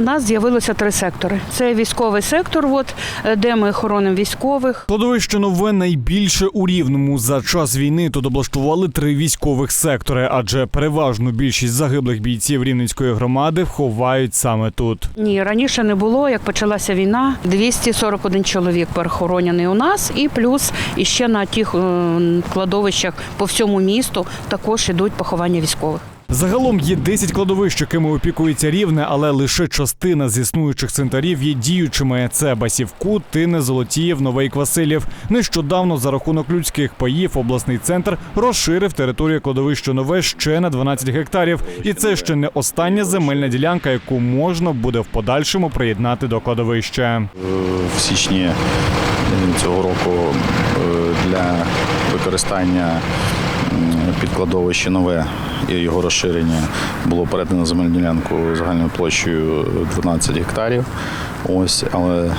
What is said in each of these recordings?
У нас з'явилося три сектори. Це військовий сектор, от, е, де ми хоронимо військових. Кладовище нове найбільше у рівному. За час війни тут облаштували три військових сектори, адже переважну більшість загиблих бійців рівненської громади ховають саме тут. Ні, раніше не було. Як почалася війна, 241 чоловік перехоронений у нас, і плюс іще на тих е, кладовищах по всьому місту також ідуть поховання військових. Загалом є 10 кладовищ, якими опікується рівне, але лише частина з існуючих цвинтарів є діючими. Це Басівку, Тине, Золотіїв, Новий Квасилів. Нещодавно за рахунок людських паїв обласний центр розширив територію кладовища нове ще на 12 гектарів. І це ще не остання земельна ділянка, яку можна буде в подальшому приєднати до кладовища. в січні е, цього року е, для використання м, нове і його розширення було передано земельну ділянку загальною площею 12 гектарів. Ось, але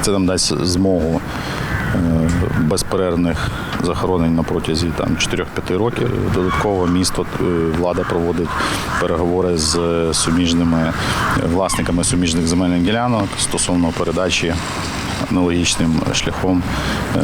це нам дасть змогу е, безперервних захоронень на протязі там 4-5 років. Додатково місто е, влада проводить переговори з суміжними власниками суміжних земельних ділянок стосовно передачі аналогічним шляхом е,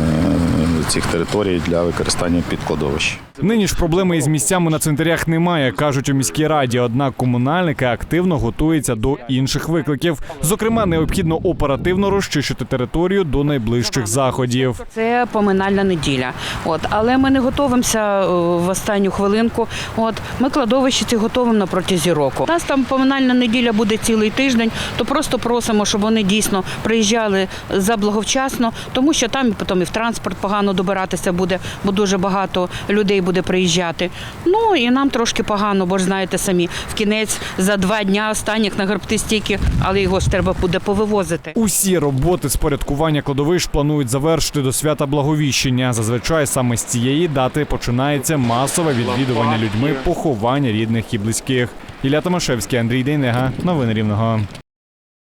цих територій для використання під кладовищ. Нині ж проблеми із місцями на цвинтарях немає, кажуть у міській раді. Однак комунальники активно готуються до інших викликів. Зокрема, необхідно оперативно розчищити територію до найближчих заходів. Це поминальна неділя. От, але ми не готуємося е, в останню хвилинку. От ми кладовище ці готуємо на протязі року. У нас там поминальна неділя буде цілий тиждень, то просто просимо, щоб вони дійсно приїжджали заблаговчасно, тому що там потім і в транспорт погано добиратися буде, бо дуже багато людей буде приїжджати. Ну і нам трошки погано, бо ж знаєте самі, в кінець за два дня останніх на гробти стільки, але його ж треба буде повивозити. Усі роботи з порядкування кладовищ планують завершити до свята Благовіщення. Зазвичай саме з цієї дати починається масове відвідування людьми поховання рідних і близьких. Ілля Томашевський, Андрій Дейнега. Новини Рівного.